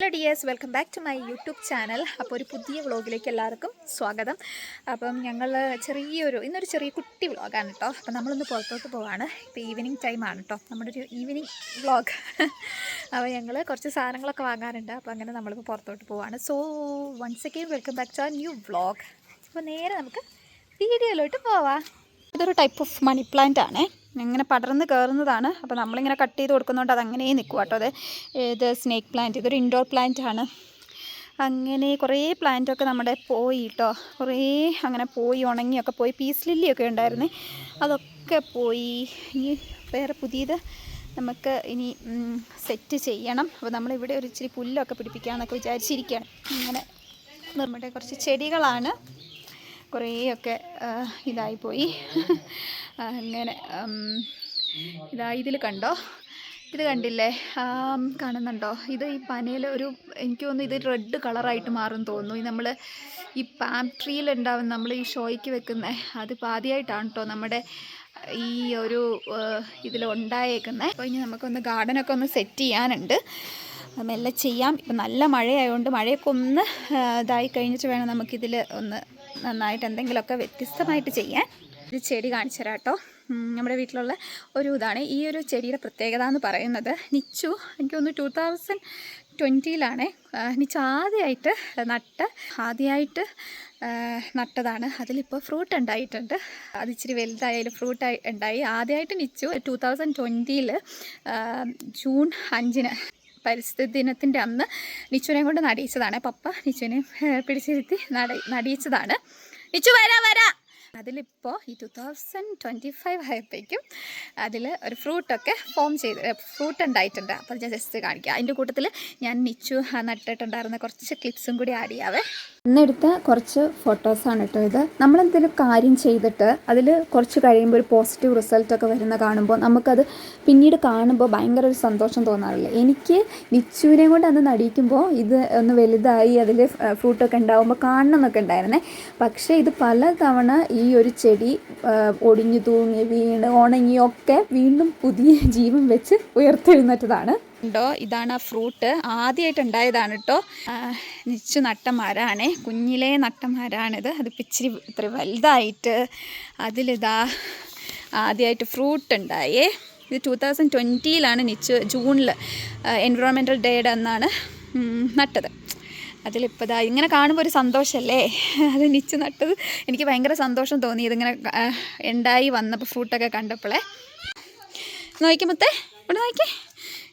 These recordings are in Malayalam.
Hello dears welcome back to my YouTube channel അപ്പോൾ ഒരു പുതിയ വ്ളോഗിലേക്ക് എല്ലാവർക്കും സ്വാഗതം. അപ്പം ഞങ്ങൾ ചെറിയൊരു ഇന്നൊരു ചെറിയ കുട്ടി വ്ളോഗാണ് കേട്ടോ അപ്പം നമ്മളൊന്ന് പുറത്തോട്ട് പോവാണ്. ഇപ്പോൾ ഈവനിങ് ടൈമാണ് കേട്ടോ നമ്മുടെ ഒരു ഈവനിങ് വ്ളോഗ് അപ്പോൾ ഞങ്ങൾ കുറച്ച് സാധനങ്ങളൊക്കെ വാങ്ങാറുണ്ട്. അപ്പോൾ അങ്ങനെ നമ്മളിപ്പോൾ പുറത്തോട്ട് പോവാണ്. So once again welcome back to a new vlog അപ്പോൾ നേരെ നമുക്ക് വീഡിയോയിലോട്ട് പോവാം. ഇതൊരു ടൈപ്പ് ഓഫ് മണി പ്ലാന്റ് ആണേ. ഇങ്ങനെ പടർന്ന് കയറുന്നതാണ് അപ്പോൾ നമ്മളിങ്ങനെ കട്ട് ചെയ്ത് കൊടുക്കുന്നതുകൊണ്ട് അത് അങ്ങനെ നിൽക്കും കേട്ടോ. അത് ഇത് സ്നേക്ക് പ്ലാന്റ് ഇതൊരു ഇൻഡോർ പ്ലാന്റ് ആണ്. അങ്ങനെ കുറേ പ്ലാന്റൊക്കെ നമ്മുടെ പോയി കേട്ടോ. കുറേ അങ്ങനെ പോയി ഉണങ്ങിയൊക്കെ പോയി പീസ് ലില്ലിയൊക്കെ ഉണ്ടായിരുന്നു. അതൊക്കെ പോയി. ഇനി വേറെ പുതിയത് നമുക്ക് ഇനി സെറ്റ് ചെയ്യണം. അപ്പോൾ നമ്മളിവിടെ ഒരു ഇച്ചിരി പുല്ലൊക്കെ പിടിപ്പിക്കാമെന്നൊക്കെ വിചാരിച്ചിരിക്കുകയാണ് ഇങ്ങനെ നമ്മുടെ കുറച്ച് ചെടികളാണ്. കുറേയൊക്കെ ഇതായിപ്പോയി. അങ്ങനെ ഇതാ ഇതിൽ കണ്ടോ? ഇത് കണ്ടില്ലേ? കാണുന്നുണ്ടോ? ഇത് ഈ പനയിൽ ഒരു എനിക്ക് തോന്നുന്നു ഇത് റെഡ് കളറായിട്ട് മാറും തോന്നുന്നു. നമ്മൾ ഈ പാം ട്രീയിൽ ഉണ്ടാവും നമ്മൾ ഈ ഷോയ്ക്ക് വെക്കുന്ന അത് പാതിയായിട്ടാണ് കേട്ടോ നമ്മുടെ ഈ ഒരു ഇതിൽ ഉണ്ടായേക്കുന്നത് അപ്പോൾ ഇനി നമുക്കൊന്ന് ഗാർഡനൊക്കെ ഒന്ന് സെറ്റ് ചെയ്യാനുണ്ട്. മെല്ലെ ചെയ്യാം. ഇപ്പം നല്ല മഴയായതുകൊണ്ട് മഴയൊക്കെ ഒന്ന് ഇതായി കഴിഞ്ഞിട്ട് വേണം നമുക്കിതിൽ ഒന്ന് നന്നായിട്ട് എന്തെങ്കിലുമൊക്കെ വ്യത്യസ്തമായിട്ട് ചെയ്യാൻ ഒരു ചെടി കാണിച്ചു തരാം കേട്ടോ നമ്മുടെ വീട്ടിലുള്ള ഒരു ഇതാണ്. ഈ ഒരു ചെടിയുടെ പ്രത്യേകത എന്ന് പറയുന്നത് നിച്ചു എനിക്ക് ഒന്ന് ടൂ തൗസൻഡ് ട്വന്റിയിലാണ് നിച്ചു ആദ്യമായിട്ട് നട്ട് ആദ്യമായിട്ട് നട്ടതാണ്. അതിലിപ്പോൾ ഫ്രൂട്ട് ഉണ്ടായിട്ടുണ്ട്. അത് ഇച്ചിരി വലുതായാലും ഫ്രൂട്ട് ഉണ്ടായി. ആദ്യമായിട്ട് നിച്ചു ടൂ തൗസൻഡ് ട്വന്റിയിൽ ജൂൺ അഞ്ചിന് പരിസ്ഥിതി ദിനത്തിന്റെ അന്ന് നിച്ചുവിനെ കൊണ്ട് നടിയിച്ചതാണ്. പപ്പ നിച്ചുവിനെ പിടിച്ചിരുത്തി നട നടിയിച്ചതാണ്. നിച്ചു വരാ വരാ. അതിലിപ്പോൾ ഈ ടു തൗസൻഡ് ട്വന്റി ഫൈവ് ആയപ്പോഴേക്കും അതിൽ ഒരു ഫ്രൂട്ടൊക്കെ ഫോം ചെയ്ത് ഫ്രൂട്ട് ഉണ്ടായിട്ടുണ്ട്. അപ്പോൾ ഞാൻ ജസ്റ്റ് കാണിക്കാം. അതിന്റെ കൂട്ടത്തിൽ ഞാൻ നിച്ചു നട്ടിട്ടുണ്ടായിരുന്ന കുറച്ച് ക്ലിപ്സും കൂടി ആഡ് ചെയ്യാവേ. ഇന്നെടുത്ത കുറച്ച് ഫോട്ടോസാണ് കേട്ടോ ഇത്. നമ്മളെന്തെങ്കിലും കാര്യം ചെയ്തിട്ട് അതിൽ കുറച്ച് കഴിയുമ്പോൾ ഒരു പോസിറ്റീവ് റിസൾട്ടൊക്കെ വരുന്ന കാണുമ്പോൾ നമുക്കത് പിന്നീട് കാണുമ്പോൾ ഭയങ്കര ഒരു സന്തോഷം തോന്നാറില്ല? എനിക്ക് നിച്ചുവിനെ കൊണ്ട് അന്ന് നടിക്കുമ്പോൾ ഇത് ഒന്ന് വലുതായി അതിൽ ഫ്രൂട്ടൊക്കെ ഉണ്ടാകുമ്പോൾ കാണണം എന്നൊക്കെ ഉണ്ടായിരുന്നേ. പക്ഷേ ഇത് പല തവണ ഈ ഒരു ചെടി ഒടിഞ്ഞു തൂങ്ങി വീണ് ഉണങ്ങിയൊക്കെ വീണ്ടും പുതിയ ജീവൻ വെച്ച് ഉയർത്തെഴുന്നേറ്റതാണ്. ഉണ്ടോ? ഇതാണ് ആ ഫ്രൂട്ട്. ആദ്യമായിട്ട് ഉണ്ടായതാണ് കേട്ടോ നിച്ചു നട്ട മരമാണ് കുഞ്ഞിലേ നട്ട മരമാണിത് അതിപ്പോൾ ഇച്ചിരി ഇത്ര വലുതായിട്ട് അതിലിതാ ആദ്യമായിട്ട് ഫ്രൂട്ട് ഉണ്ടായേ. ഇത് ടൂ തൗസൻഡ് ട്വന്റിയിലാണ് നിച്ചു ജൂണിൽ എൻവിറോൺമെന്റൽ ഡേയുടെ അന്നാണ് നട്ടത്. അതിലിപ്പോൾ ഇതാ ഇങ്ങനെ കാണുമ്പോൾ ഒരു സന്തോഷമല്ലേ അത് നിച്ചു നട്ടത്. എനിക്ക് ഭയങ്കര സന്തോഷം തോന്നി. ഇതിങ്ങനെ ഉണ്ടായി വന്നപ്പോൾ ഫ്രൂട്ടൊക്കെ കണ്ടപ്പോഴേ നോക്കി മുത്തേ. ഇവിടെ നോക്കി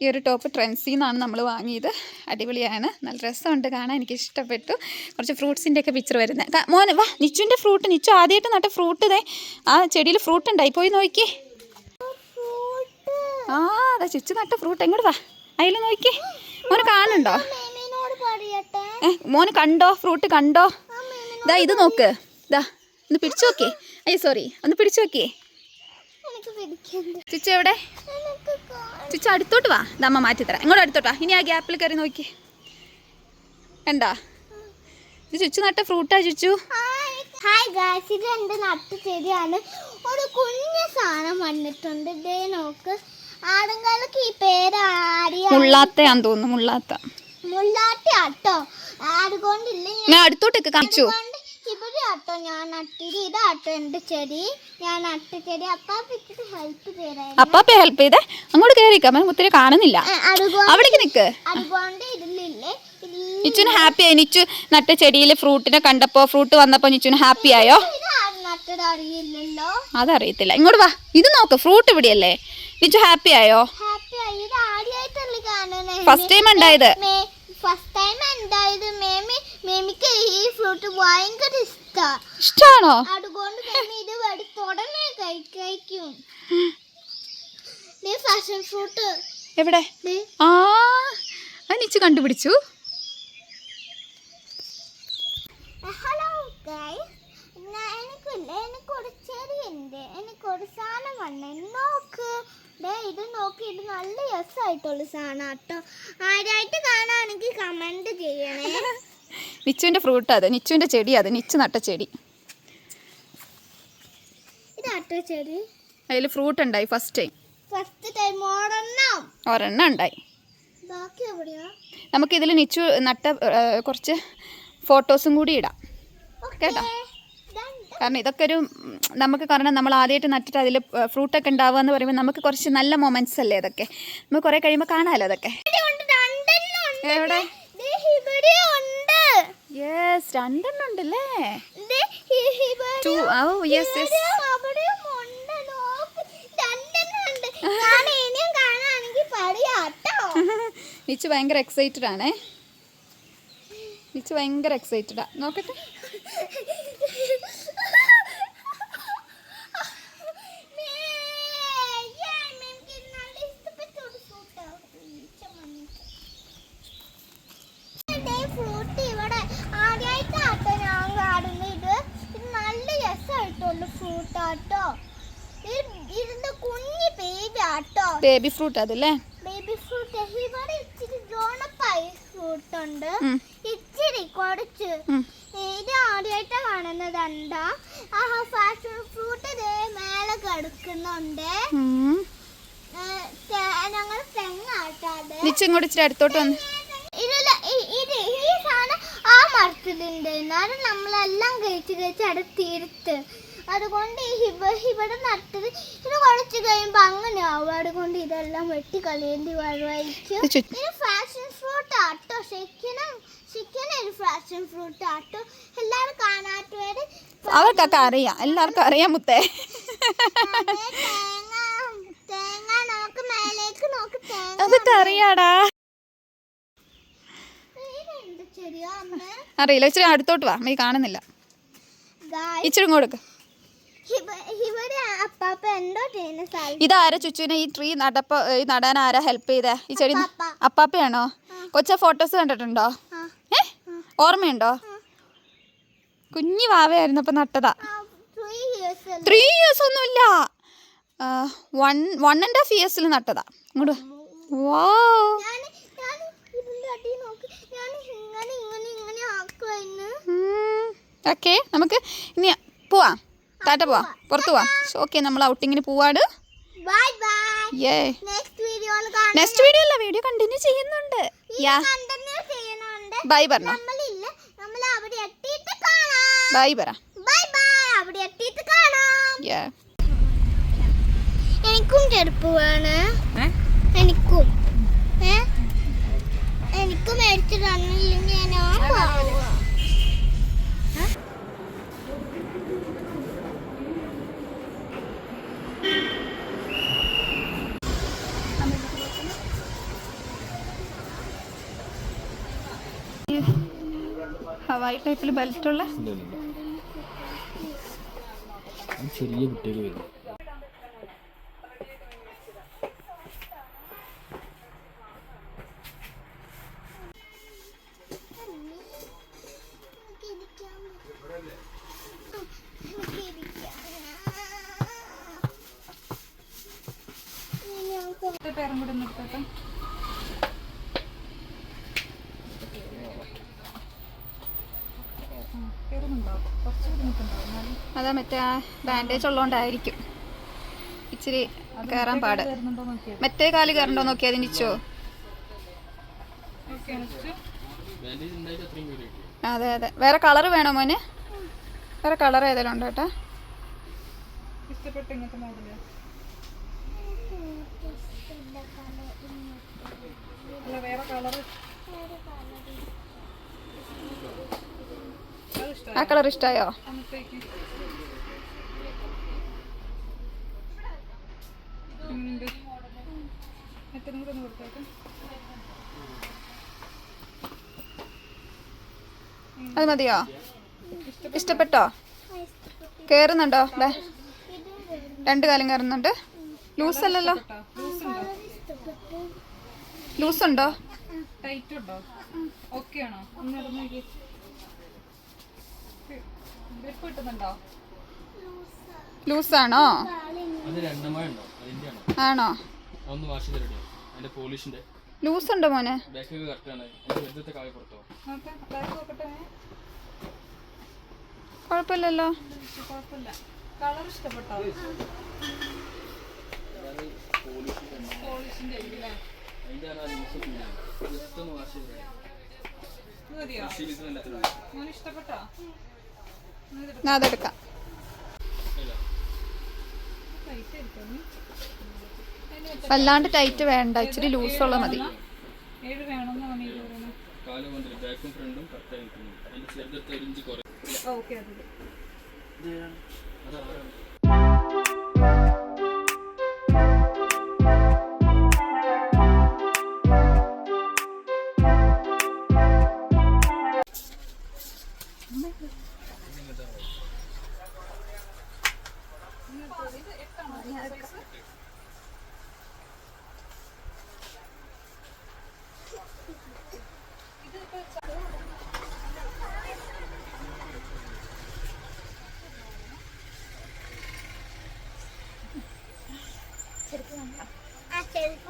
ഈ ഒരു ടോപ്പ് ട്രെൻസിൽ നിന്നാണ് നമ്മൾ വാങ്ങിയത്. അടിപൊളിയാണ്. നല്ല രസമുണ്ട് കാണാൻ. എനിക്ക് ഇഷ്ടപ്പെട്ടു കുറച്ച് ഫ്രൂട്ട്സിന്റെ ഒക്കെ പിക്ചർ വരുന്നത് മോനെ വാ നിച്ചുവിന്റെ ഫ്രൂട്ട് നിച്ചു ആദ്യമായിട്ട് നട്ട ഫ്രൂട്ട് ഇതേ ആ ചെടിയിൽ ഫ്രൂട്ട് ഉണ്ടായി. പോയി നോക്കി. ആ അതാ ചുച്ചു നട്ട ഫ്രൂട്ട് എങ്ങോട്ട് വാ? അതിൽ നോക്കി. മോന് കാണുന്നുണ്ടോ? ഏ മോന് കണ്ടോ? ഫ്രൂട്ട് കണ്ടോ? ഇതാ ഇത് നോക്ക്. ഇതാ ഒന്ന് പിടിച്ചു നോക്കിയേ അയ്യോ സോറി ഒന്ന് പിടിച്ചു നോക്കിയേ ചുച്ചു എവിടെ? ചുച്ചു അടുത്തോട്ട് വാ. ദമ്മ മാറ്റി തരാം. ഇങ്ങോട്ട് അടുത്തോട്ട് വാ. ഇനി ആ ഗ്യാപ്പിൽ കയറി നോക്കി. എന്താ ഇത് ചുച്ചു നട്ട ഫ്രൂട്ടാ ചുച്ചു. ഹായ് ഗായ്സ് ഇത് എന്റെ നട്ട ചെടിയാണ്. ഒരു കുഞ്ഞു സാധനം വന്നിട്ടുണ്ട്. ഇതേ നോക്ക്. ആടുങ്ങൾക്ക് ഈ പേര് മുള്ളാത്തയാന്ന് തോന്നുന്നു മുള്ളാത്ത. മുള്ളാട്ടോ ആട്ടോ ആടുകൊണ്ടില്ല ഞാൻ അടുത്തോട്ടൊക്കെ കാണിച്ചു. കൊണ്ട് ഞാൻ നട്ടിരി ഇതാട്ടോ എന്റെ ചെടി. ഞാൻ നട്ട ചെടി. അപ്പാപ്പിച്ചിട്ട് ഹെൽപ്പ് ചെയ്തായിരുന്നു. അപ്പാപ്പ ഹെൽപ്പ് ചെയ്തേ? അങ്ങോട്ട് കയറിക്കാം മുത്തിരി കാണുന്നില്ല. അവിടേക്ക് നിക്ക്. അതുകൊണ്ട് നിച്ചുന് ഹാപ്പി ആയി. നിച്ചു നട്ട ചെടിയിൽ ഫ്രൂട്ടിനെ കണ്ടപ്പോ ഫ്രൂട്ട് വന്നപ്പോ നിച്ചുന് ഹാപ്പി ആയോ? അറിയില്ലല്ലോ. അതറിയത്തില്ല. ഇങ്ങോട്ട് വാ. ഇത് നോക്ക് ഫ്രൂട്ട് ഇവിടെയല്ലേ? നിച്ചു ഹാപ്പി ആയോ? ഫസ്റ്റ് ടൈം ഉണ്ടായത്. ഫസ്റ്റ് ടൈം ഉണ്ടായത്. മേമി മേമിക്ക് ഈ ഫ്രൂട്ട് ഭയങ്കര ഇഷ്ടാ. ഇഷ്ടാണോ? അതുകൊണ്ട് മേമി ഇത് കഴി- കഴിക്കും. ഫാഷൻ ഫ്രൂട്ട് എവിടെ? ആ അനിച്ച് കണ്ടുപിടിച്ചു. ഹലോ എനിക്കില്ല എനിക്കൊരു ചെടിയുണ്ട്. എനിക്കൊരു സാധനം വന്നേ നോക്ക്. ഇത് നോക്കി ഇത് നല്ല രസമായിട്ടുള്ള സാധനം കേട്ടോ ആരായിട്ട് കാണാണെങ്കിൽ കമന്റ് ചെയ്യണേ. നിച്ചുവിന്റെ ഫ്രൂട്ട് അത് നിച്ചുവിന്റെ ചെടി അത് നിച്ചു നട്ട ചെടി. അതിൽ ഫ്രൂട്ട് ഉണ്ടായി ഫസ്റ്റ്. ടൈം ഫസ്റ്റ് ടൈം ഒരെണ്ണം ഉണ്ടായി. നമുക്ക് ഇതിൽ നിച്ചു നട്ട കുറച്ച് ഫോട്ടോസും കൂടി ഇടാം. കേട്ടോ? കാരണം ഇതൊക്കെ ഒരു നമുക്ക് കാരണം നമ്മൾ ആദ്യമായിട്ട് നട്ടിട്ട് അതിൽ ഫ്രൂട്ടൊക്കെ ഉണ്ടാവുക എന്ന് പറയുമ്പോൾ നമുക്ക് കുറച്ച് നല്ല മൊമെന്റ്സ് അല്ലേ അതൊക്കെ നമുക്ക് കുറേ കഴിയുമ്പോൾ കാണാമല്ലോ അതൊക്കെ എവിടെ? യെസ് രണ്ടെണ്ണം ഉണ്ടല്ലേ two oh yes yes Nichu ഭയങ്കര എക്സൈറ്റഡ് ആണേ. നിച്ചു ഭയങ്കര എക്സൈറ്റഡാ നോക്കട്ടെ ഫ്രൂട്ട് ഇവിടെ ആദ്യമായിട്ടാട്ടോ ഞാൻ കാണുന്നത് ഇത് ഇത് നല്ല രസമായിട്ടുള്ള ഫ്രൂട്ട് ആട്ടോ ഇതിന്റെ കുഞ്ഞ് ബേബി ആട്ടോ ബേബി ഫ്രൂട്ട് അതല്ലേ? ബേബി ഫ്രൂട്ട് ഇവിടെ ഇച്ചിരി ജോണപ്പായ ഫ്രൂട്ട് ഉണ്ട്. ഇച്ചിരി കുറച്ച്. ഇത് ആദ്യമായിട്ട് കാണുന്നത് എന്താ? ആ ഫാഷൻ ഫ്രൂട്ട് ഇതേ മേലെ കിടക്കുന്നുണ്ട്. ഞങ്ങൾ തെങ്ങാട്ടാതെ നിച്ചു ഇച്ചിരി അടുത്തോട്ട് വന്ന്. ഇതിൽ ഇത് ഈ സാധനം ആ മരത്തിലുണ്ട്. എന്നാലും നമ്മളെല്ലാം കഴിച്ച് കഴിച്ച് അവിടെ തീർത്ത്. അതുകൊണ്ട് ഇവിടെ നട്ടത് ഇത് കുറച്ച് കഴിയുമ്പോൾ അങ്ങനെ ആവും. അതുകൊണ്ട് ഇതെല്ലാം വെട്ടി കളയേണ്ടി വരുമായിരിക്കും ഇത് ഫാഷൻ ഫ്രൂട്ട് ആട്ടോ. ശരിക്കും ശരിക്കും ഒരു ഫാഷൻ ഫ്രൂട്ട് ആട്ടോ. എല്ലാവരും കാണാത്തവര് അവർക്കൊക്കെ അറിയാം. എല്ലാവർക്കും അറിയാം മുത്തേ. തേങ്ങ തേങ്ങ നമുക്ക് മേലേക്ക് നോക്ക്. തേങ്ങ അതൊക്കെ അറിയാടാ. അറിയില്ല. ഇച്ചിരി അടുത്തോട്ട് വാ. മീ കാണുന്നില്ല. ഇച്ചിരി കൊടുക്ക് ഇതാരാ ചുച്ചുവിനെ ഈ ട്രീ നടപ്പ നടാൻ ആരാ ഹെൽപ്പ് ചെയ്തേ? ഈ ചെടി അപ്പാപ്പ. അപ്പാപ്പയാണോ? കൊച്ച ഫോട്ടോസ് കണ്ടിട്ടുണ്ടോ. ഏ? ഓർമ്മയുണ്ടോ? കുഞ്ഞു വാവയായിരുന്നു അപ്പൊ നട്ടതാ. ത്രീ ഇയേഴ്സ് ഒന്നുമില്ല. വൺ വൺ ആൻഡ് ഹാഫ് ഇയേഴ്സിൽ നട്ടതാ. ഇങ്ങോട്ട് വാ. ഓക്കെ നമുക്ക് ഇനി പോവാം. ടാറ്റ പോവാ. പുറത്തു പോവാ. ഓക്കെ നമ്മൾ ഔട്ടിങ്ങിന് പോവാട് bye bye a next video അല്ല വീഡിയോ കണ്ടിന്യൂ ചെയ്യുന്നുണ്ട്. യാ. ബൈ പറഞ്ഞോ. നമ്മളില്ല നമ്മൾ അവിടെ എത്തിയിട്ട് കാണാം. ബൈ പറ. ബൈ ബൈ അവിടെ എത്തിയിട്ട് കാണാം. യാ. എനിക്കും ചെരുപ്പ് വേണം. എനിക്കും. എനിക്കും മേടിച്ചു തന്നില്ലെങ്കിൽ ഞാൻ പോവാ ഹവായി ടൈപ്പിൽ ബെൽറ്റുള്ള ചെറിയ കുട്ടികൾ വരും. പേരും കൂടെ നിർത്തട്ടെ അതാ മറ്റേ ആ ബാൻഡേജ് ഉള്ളതുകൊണ്ടായിരിക്കും ഇച്ചിരി കയറാൻ പാട്. മറ്റേ കാൽ കയറണ്ടോ നോക്കി അതിനിച്ചോ അതെ അതെ. വേറെ കളർ വേണോ മോന്? വേറെ കളർ ഏതെങ്കിലും ഉണ്ടോ ആ കളർ ഇഷ്ടമായോ അത് മതിയോ? ഇഷ്ടപ്പെട്ടോ? കയറുന്നുണ്ടോ ദേ, രണ്ട് കാലം കയറുന്നുണ്ട് ലൂസ് അല്ലല്ലോ ലൂസ് ഉണ്ടോ ടൈറ്റ് ഉണ്ടോ ഓക്കെ ആണോ ഒന്ന് ഇറങ്ങി ഗ്രിപ്പ് കിട്ടുന്നുണ്ടോ? ലൂസ് ആണോ അത് രണ്ടമഴ ഉണ്ടോ? അതിന്റെ ആണോ? ഒന്ന് വാശി വാഷ് ചെയ്ത് റെഡിയാവും അതിന്റെ പോളിഷിന്റെ ലൂസ് ഉണ്ടോ മോനെ കറക്റ്റ് ആണ്. വെറുതെ കുഴപ്പമില്ലല്ലോ. കളർ ഇഷ്ടപ്പെട്ടോ? ഇഷ്ടപ്പെട്ടോ? ഞാൻ അതെടുക്കാം. വല്ലാണ്ട് ടൈറ്റ് വേണ്ട ഇച്ചിരി ലൂസുള്ള മതി. ഏഴ് വേണമെന്നാണ്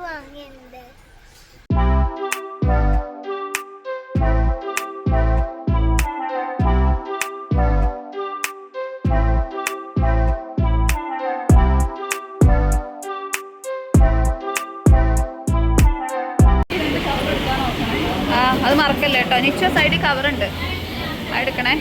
വാങ്ങിയിട്ടുണ്ട് അത് മറക്കല്ലേ കേട്ടോ? നിശ്ചയ സൈഡിൽ കവറുണ്ട് എടുക്കണേ.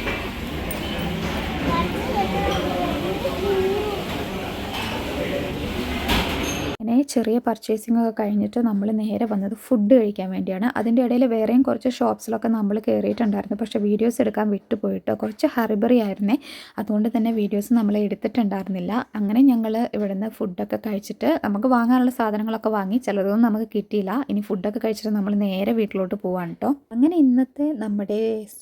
അങ്ങനെ ചെറിയ പർച്ചേസിംഗ് ഒക്കെ കഴിഞ്ഞിട്ട് നമ്മൾ നേരെ വന്നത് ഫുഡ് കഴിക്കാൻ വേണ്ടിയാണ്. അതിന്റെ ഇടയിൽ വേറെയും കുറച്ച് ഷോപ്സിലൊക്കെ നമ്മൾ കയറിയിട്ടുണ്ടായിരുന്നു പക്ഷേ വീഡിയോസ് എടുക്കാൻ വിട്ടുപോയിട്ട് കുറച്ച് ഹറിബറി ആയിരുന്നേ. അതുകൊണ്ട് തന്നെ വീഡിയോസ് നമ്മൾ എടുത്തിട്ടുണ്ടായിരുന്നില്ല. അങ്ങനെ ഞങ്ങൾ ഇവിടുന്ന് ഫുഡൊക്കെ കഴിച്ചിട്ട് നമുക്ക് വാങ്ങാനുള്ള സാധനങ്ങളൊക്കെ വാങ്ങി. ചിലതൊന്നും നമുക്ക് കിട്ടിയില്ല. ഇനി ഫുഡൊക്കെ കഴിച്ചിട്ട് നമ്മൾ നേരെ വീട്ടിലോട്ട് പോവാണ് കേട്ടോ അങ്ങനെ ഇന്നത്തെ നമ്മുടെ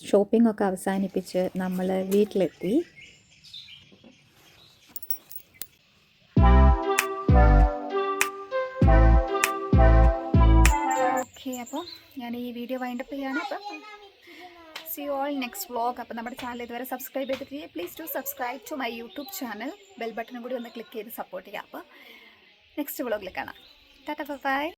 ഷോപ്പിംഗ് ഒക്കെ അവസാനിപ്പിച്ച് നമ്മൾ വീട്ടിലെത്തി. ഓക്കെ അപ്പോൾ ഞാൻ ഈ വീഡിയോ വൈൻഡപ്പ് ചെയ്യാണ്. അപ്പം സി ഓൾ നെക്സ്റ്റ് വ്ളോഗ് അപ്പോൾ നമ്മുടെ ചാനൽ ഇതുവരെ സബ്സ്ക്രൈബ് ചെയ്തിട്ടില്ലേ? Please to subscribe to my YouTube channel bell ബട്ടണും കൂടി ഒന്ന് ക്ലിക്ക് ചെയ്ത് സപ്പോർട്ട് ചെയ്യാം അപ്പോൾ നെക്സ്റ്റ് വ്ളോഗിൽ കാണാം. ടാറ്റ ബൈ